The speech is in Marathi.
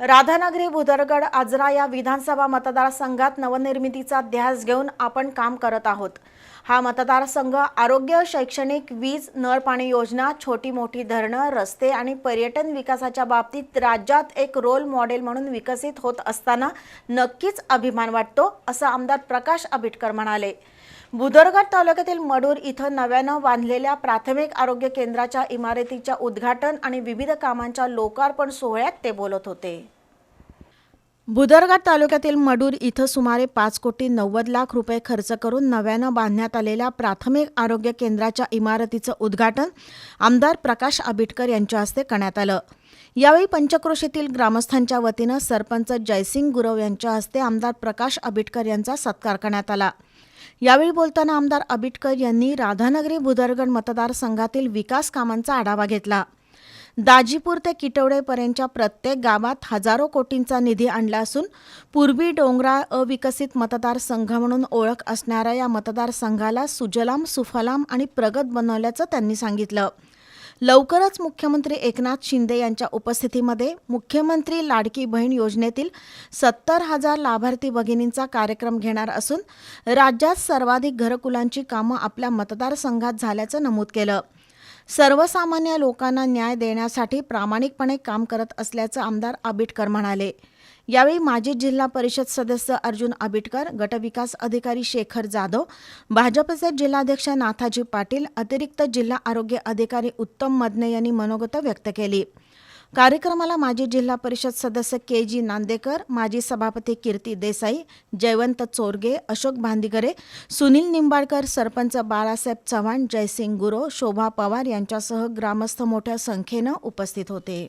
राधानगरी भुदरगड आजरा या विधानसभा मतदारसंघात नवनिर्मितीचा ध्यास घेऊन आपण काम करत आहोत. हा मतदारसंघ आरोग्य शैक्षणिक वीज नळ पाणी योजना छोटी मोठी धरणं रस्ते आणि पर्यटन विकासाच्या बाबतीत राज्यात एक रोल मॉडेल म्हणून विकसित होत असताना नक्कीच अभिमान वाटतो असं आमदार प्रकाश आबिटकर म्हणाले. बुदरगड तालुक्यातील मडूर इथं नव्यानं बांधलेल्या प्राथमिक आरोग्य केंद्राच्या इमारतीच्या उद्घाटन आणि विविध कामांच्या लोकार्पण सोहळ्यात ते बोलत होते. भुदरगड तालुक्यातील मडूर इथं सुमारे पाच कोटी नव्वद लाख रुपये खर्च करून नव्यानं बांधण्यात आलेल्या प्राथमिक आरोग्य केंद्राच्या इमारतीचं उद्घाटन आमदार प्रकाश आबिटकर यांच्या हस्ते करण्यात आलं. यावेळी पंचक्रोशीतील ग्रामस्थांच्या वतीनं सरपंच जयसिंग गुरव यांच्या हस्ते आमदार प्रकाश आबिटकर यांचा सत्कार करण्यात आला. यावेळी बोलताना आमदार आबिटकर यांनी राधानगरी भुदरगड मतदारसंघातील विकास कामांचा आढावा घेतला. दाजीपूर ते किटवडेपर्यंतच्या प्रत्येक गावात हजारो कोटींचा निधी आणला असून पूर्वी डोंगराळ अविकसित मतदारसंघ म्हणून ओळख असणाऱ्या या मतदारसंघाला सुजलाम सुफलाम आणि प्रगत बनवल्याचं त्यांनी सांगितलं. लवकरच मुख्यमंत्री एकनाथ शिंदे यांच्या उपस्थितीमध्ये मुख्यमंत्री लाडकी बहीण योजनेतील सत्तर हजार लाभार्थी भगिनींचा कार्यक्रम घेणार असून राज्यात सर्वाधिक घरकुलांची कामं आपल्या मतदारसंघात झाल्याचं नमूद केलं. सर्वसामान्य लोकांना न्याय देण्यासाठी प्रामाणिकपणे काम करत असल्याचं आमदार आबिटकर म्हणाले. यावेळी माजी जिल्हा परिषद सदस्य अर्जुन आबिटकर गटविकास अधिकारी शेखर जाधव भाजपचे जिल्हाध्यक्ष नाथाजी पाटील अतिरिक्त जिल्हा आरोग्य अधिकारी उत्तम मदने यांनी मनोगत व्यक्त केली. कार्यक्रमाला माजी जिल्हा परिषद सदस्य के जी नांदेकर माजी सभापती कीर्ती देसाई जयवंत चोरगे अशोक भांदिगरे सुनील निंबाळकर सरपंच बाळासाहेब चव्हाण जयसिंग गुरो शोभा पवार यांच्यासह ग्रामस्थ मोठ्या संख्येनं उपस्थित होते.